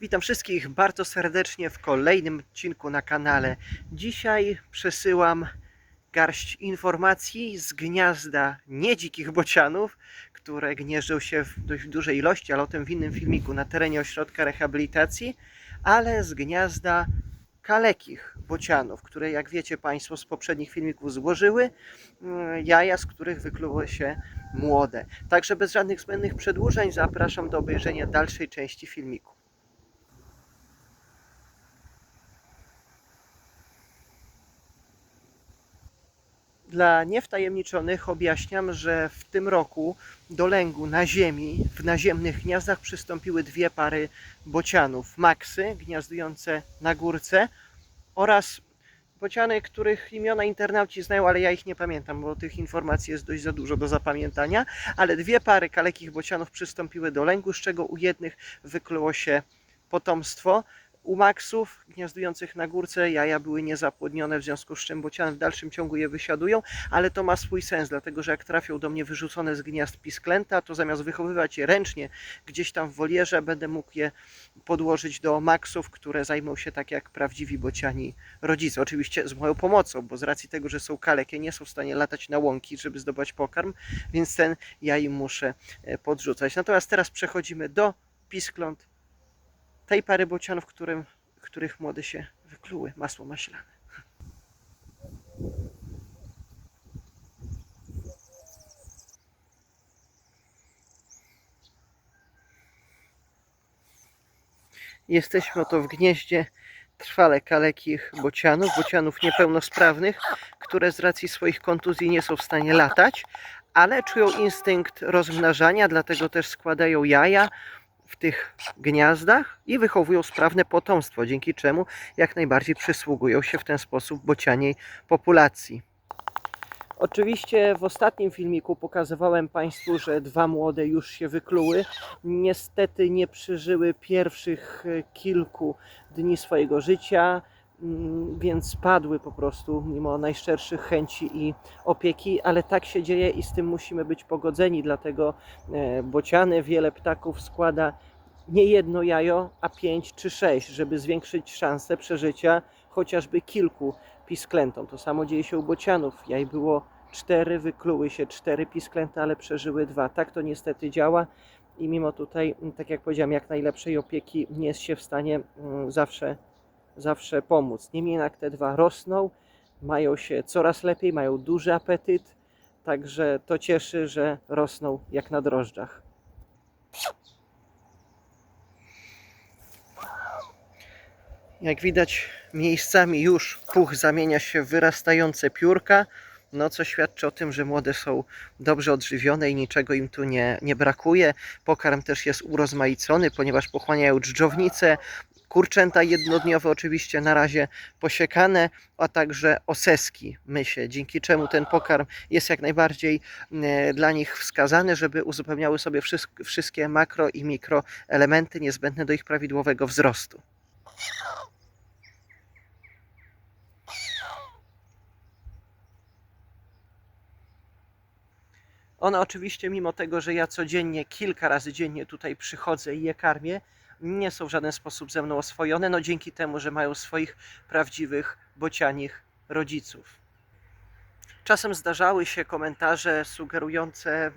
Witam wszystkich bardzo serdecznie w kolejnym odcinku na kanale. Dzisiaj przesyłam garść informacji z gniazda niedzikich bocianów, które gnieżdżą się w dość dużej ilości, ale o tym w innym filmiku na terenie ośrodka rehabilitacji, ale z gniazda kalekich bocianów, które jak wiecie Państwo z poprzednich filmików złożyły mm, jaja, z których wykluły się młode. Także bez żadnych zbędnych przedłużeń zapraszam do obejrzenia dalszej części filmiku. Dla niewtajemniczonych objaśniam, że w tym roku do lęgu na ziemi, w naziemnych gniazdach przystąpiły dwie pary bocianów. Maksy, gniazdujące na górce oraz bociany, których imiona internauci znają, ale ja ich nie pamiętam, bo tych informacji jest dość za dużo do zapamiętania. Ale dwie pary kalekich bocianów przystąpiły do lęgu, z czego u jednych wykluło się potomstwo. U maksów gniazdujących na górce jaja były niezapłodnione, w związku z czym bociany w dalszym ciągu je wysiadują, ale to ma swój sens, dlatego że jak trafią do mnie wyrzucone z gniazd pisklęta, to zamiast wychowywać je ręcznie gdzieś tam w wolierze, będę mógł je podłożyć do maksów, które zajmą się tak jak prawdziwi bociani rodzice. Oczywiście z moją pomocą, bo z racji tego, że są kalekie, nie są w stanie latać na łąki, żeby zdobyć pokarm, więc ten ja im muszę e, podrzucać. Natomiast teraz przechodzimy do piskląt tej pary bocianów, którym, których młode się wykluły. Masło maślane. Jesteśmy oto w gnieździe trwale kalekich bocianów, bocianów niepełnosprawnych, które z racji swoich kontuzji nie są w stanie latać, ale czują instynkt rozmnażania, dlatego też składają jaja w tych gniazdach i wychowują sprawne potomstwo, dzięki czemu jak najbardziej przysługują się w ten sposób bocianiej populacji. Oczywiście w ostatnim filmiku pokazywałem Państwu, że dwa młode już się wykluły. Niestety nie przeżyły pierwszych kilku dni swojego życia, więc padły po prostu mimo najszczerszych chęci i opieki, ale tak się dzieje i z tym musimy być pogodzeni, dlatego e, bociany, wiele ptaków składa nie jedno jajo, a pięć czy sześć, żeby zwiększyć szanse przeżycia chociażby kilku pisklętom. To samo dzieje się u bocianów. Jaj było cztery, wykluły się cztery pisklęta, ale przeżyły dwa. Tak to niestety działa i mimo tutaj, tak jak powiedziałem, jak najlepszej opieki nie jest się w stanie mm, zawsze, zawsze pomóc. Niemniej jednak te dwa rosną, mają się coraz lepiej, mają duży apetyt, także to cieszy, że rosną jak na drożdżach. Jak widać, miejscami już puch zamienia się w wyrastające piórka, no co świadczy o tym, że młode są dobrze odżywione i niczego im tu nie, nie brakuje. Pokarm też jest urozmaicony, ponieważ pochłaniają dżdżownice, kurczęta jednodniowe oczywiście na razie posiekane, a także oseski mysie, dzięki czemu ten pokarm jest jak najbardziej e, dla nich wskazany, żeby uzupełniały sobie wszystk- wszystkie makro i mikroelementy niezbędne do ich prawidłowego wzrostu. One oczywiście, mimo tego, że ja codziennie, kilka razy dziennie tutaj przychodzę i je karmię, nie są w żaden sposób ze mną oswojone, no dzięki temu, że mają swoich prawdziwych bocianich rodziców. Czasem zdarzały się komentarze sugerujące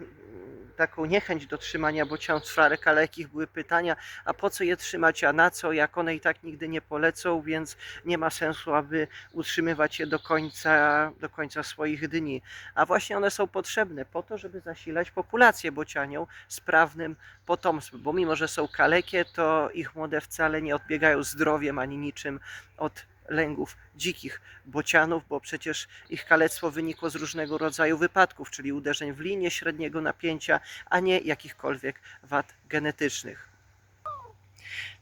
taką niechęć do trzymania bocianów frarek kalekich. Były pytania, a po co je trzymać, a na co, jak one i tak nigdy nie polecą, więc nie ma sensu, aby utrzymywać je do końca, do końca swoich dni. A właśnie one są potrzebne po to, żeby zasilać populację bocianią sprawnym potomstwem, bo mimo, że są kalekie, to ich młode wcale nie odbiegają zdrowiem ani niczym od lęgów dzikich bocianów, bo przecież ich kalectwo wynikło z różnego rodzaju wypadków, czyli uderzeń w linię średniego napięcia, a nie jakichkolwiek wad genetycznych.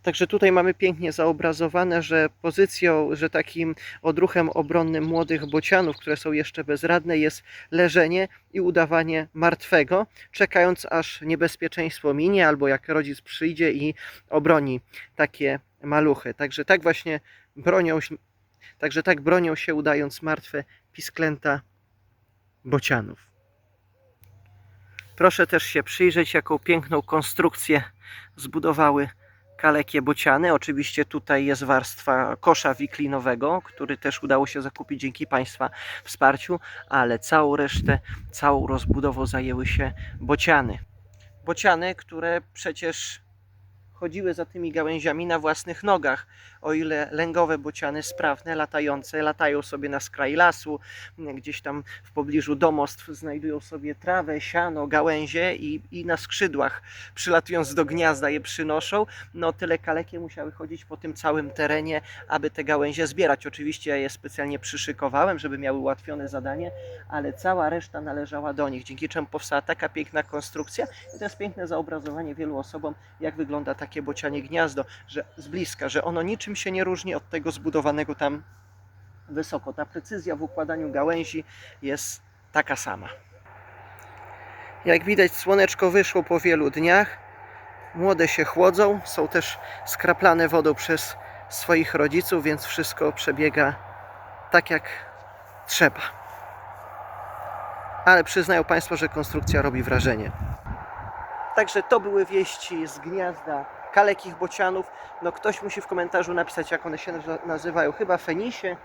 Także tutaj mamy pięknie zaobrazowane, że pozycją, że takim odruchem obronnym młodych bocianów, które są jeszcze bezradne, jest leżenie i udawanie martwego, czekając aż niebezpieczeństwo minie, albo jak rodzic przyjdzie i obroni takie maluchy. Także tak właśnie bronią, także tak bronią się udając martwe pisklęta bocianów. Proszę też się przyjrzeć, jaką piękną konstrukcję zbudowały kalekie bociany. Oczywiście tutaj jest warstwa kosza wiklinowego, który też udało się zakupić dzięki Państwa wsparciu, ale całą resztę, całą rozbudową zajęły się bociany. Bociany, które przecież chodziły za tymi gałęziami na własnych nogach. O ile lęgowe bociany sprawne, latające, latają sobie na skraj lasu, gdzieś tam w pobliżu domostw znajdują sobie trawę, siano, gałęzie i, i na skrzydłach przylatując do gniazda je przynoszą, no tyle kalekie musiały chodzić po tym całym terenie, aby te gałęzie zbierać. Oczywiście ja je specjalnie przyszykowałem, żeby miały ułatwione zadanie, ale cała reszta należała do nich, dzięki czemu powstała taka piękna konstrukcja i to jest piękne zaobrazowanie wielu osobom, jak wygląda takie bocianie gniazdo, że z bliska, że ono niczym się nie różni od tego zbudowanego tam wysoko. Ta precyzja w układaniu gałęzi jest taka sama. Jak widać, słoneczko wyszło po wielu dniach. Młode się chłodzą, są też skraplane wodą przez swoich rodziców, więc wszystko przebiega tak jak trzeba. Ale przyznają Państwo, że konstrukcja robi wrażenie. Także to były wieści z gniazda kalekich bocianów. No ktoś musi w komentarzu napisać, jak one się nazy- nazywają. Chyba Fenisie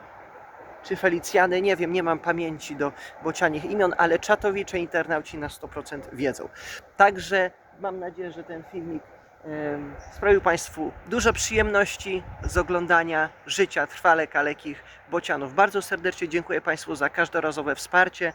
czy Felicjany, nie wiem, nie mam pamięci do bocianich imion, ale czatowicze internauci na 100% wiedzą. Także mam nadzieję, że ten filmik sprawił Państwu dużo przyjemności z oglądania życia trwale kalekich bocianów. Bardzo serdecznie dziękuję Państwu za każdorazowe wsparcie,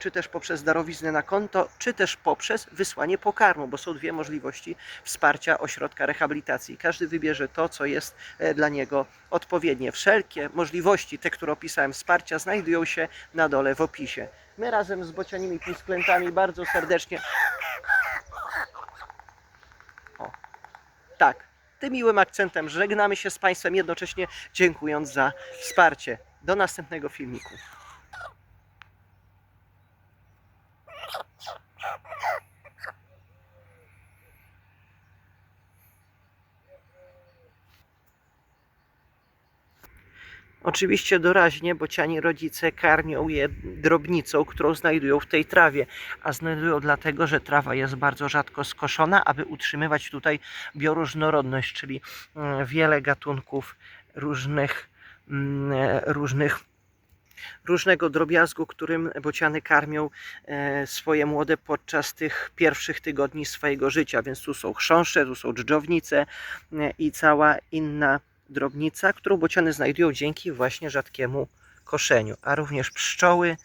czy też poprzez darowiznę na konto, czy też poprzez wysłanie pokarmu, bo są dwie możliwości wsparcia ośrodka rehabilitacji. Każdy wybierze to, co jest e, dla niego odpowiednie. Wszelkie możliwości, te, które opisałem, wsparcia, znajdują się na dole w opisie. My razem z bocianimi pisklętami bardzo serdecznie. O, tak. Tym miłym akcentem żegnamy się z Państwem, jednocześnie dziękując za wsparcie. Do następnego filmiku. Oczywiście doraźnie bociani rodzice karmią je drobnicą, którą znajdują w tej trawie, a znajdują dlatego, że trawa jest bardzo rzadko skoszona, aby utrzymywać tutaj bioróżnorodność, czyli mm, wiele gatunków różnych, mm, różnych różnego drobiazgu, którym bociany karmią e, swoje młode podczas tych pierwszych tygodni swojego życia. Więc tu są chrząszcze, tu są dżdżownice e, i cała inna drobnica, którą bociany znajdują dzięki właśnie rzadkiemu koszeniu. A również pszczoły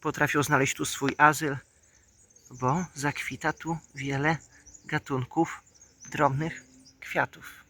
potrafią znaleźć tu swój azyl, bo zakwita tu wiele gatunków drobnych kwiatów.